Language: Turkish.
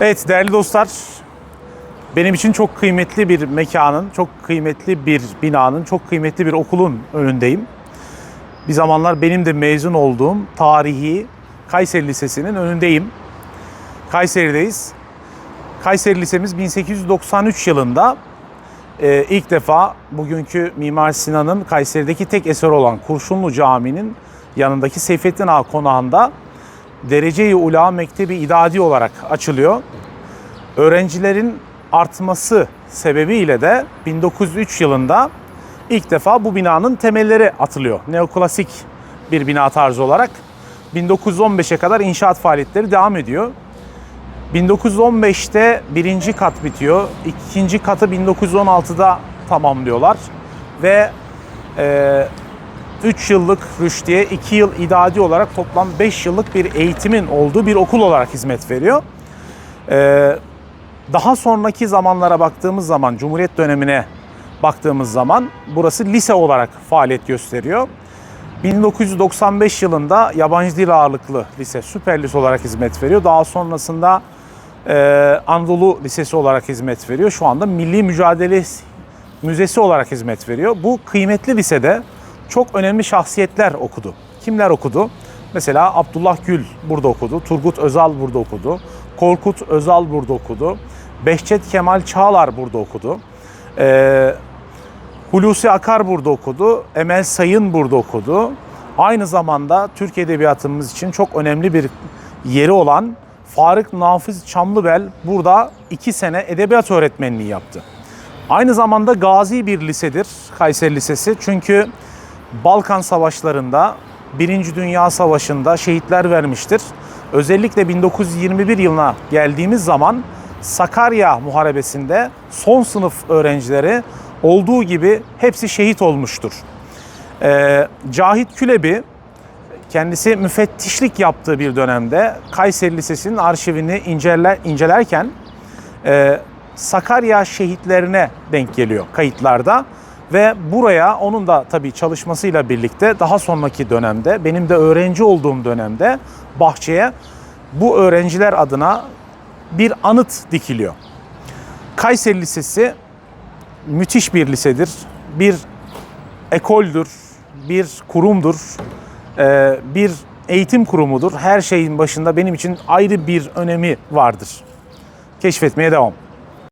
Evet değerli dostlar, benim için çok kıymetli bir mekanın, çok kıymetli bir binanın, çok kıymetli bir okulun önündeyim. Bir zamanlar benim de mezun olduğum tarihi Kayseri Lisesi'nin önündeyim. Kayseri'deyiz. Kayseri Lisemiz 1893 yılında e, ilk defa bugünkü Mimar Sinan'ın Kayseri'deki tek eser olan Kurşunlu Camii'nin yanındaki Seyfettin Ağa konağında Derece-i Ula Mektebi İdadi olarak açılıyor. Öğrencilerin artması sebebiyle de 1903 yılında ilk defa bu binanın temelleri atılıyor. Neoklasik bir bina tarzı olarak. 1915'e kadar inşaat faaliyetleri devam ediyor. 1915'te birinci kat bitiyor. İkinci katı 1916'da tamamlıyorlar. Ve e, 3 yıllık rüştiye 2 yıl idadi olarak toplam 5 yıllık bir eğitimin olduğu bir okul olarak hizmet veriyor. E, daha sonraki zamanlara baktığımız zaman, Cumhuriyet dönemine baktığımız zaman burası lise olarak faaliyet gösteriyor. 1995 yılında yabancı dil ağırlıklı lise, süper lise olarak hizmet veriyor. Daha sonrasında e, Anadolu Lisesi olarak hizmet veriyor. Şu anda Milli Mücadele Müzesi olarak hizmet veriyor. Bu kıymetli lisede çok önemli şahsiyetler okudu. Kimler okudu? Mesela Abdullah Gül burada okudu, Turgut Özal burada okudu, Korkut Özal burada okudu, Behçet Kemal Çağlar burada okudu. Ee, Hulusi Akar burada okudu, Emel Sayın burada okudu. Aynı zamanda Türk Edebiyatımız için çok önemli bir yeri olan Farık Nafiz Çamlıbel burada iki sene edebiyat öğretmenliği yaptı. Aynı zamanda gazi bir lisedir Kayseri Lisesi. Çünkü Balkan Savaşları'nda, Birinci Dünya Savaşı'nda şehitler vermiştir. Özellikle 1921 yılına geldiğimiz zaman Sakarya Muharebesi'nde son sınıf öğrencileri olduğu gibi hepsi şehit olmuştur. Ee, Cahit Külebi kendisi müfettişlik yaptığı bir dönemde Kayseri Lisesi'nin arşivini inceler, incelerken e, Sakarya şehitlerine denk geliyor kayıtlarda. Ve buraya onun da tabii çalışmasıyla birlikte daha sonraki dönemde benim de öğrenci olduğum dönemde bahçeye bu öğrenciler adına bir anıt dikiliyor. Kayseri Lisesi müthiş bir lisedir. Bir ekoldür, bir kurumdur, e, bir eğitim kurumudur. Her şeyin başında benim için ayrı bir önemi vardır. Keşfetmeye devam.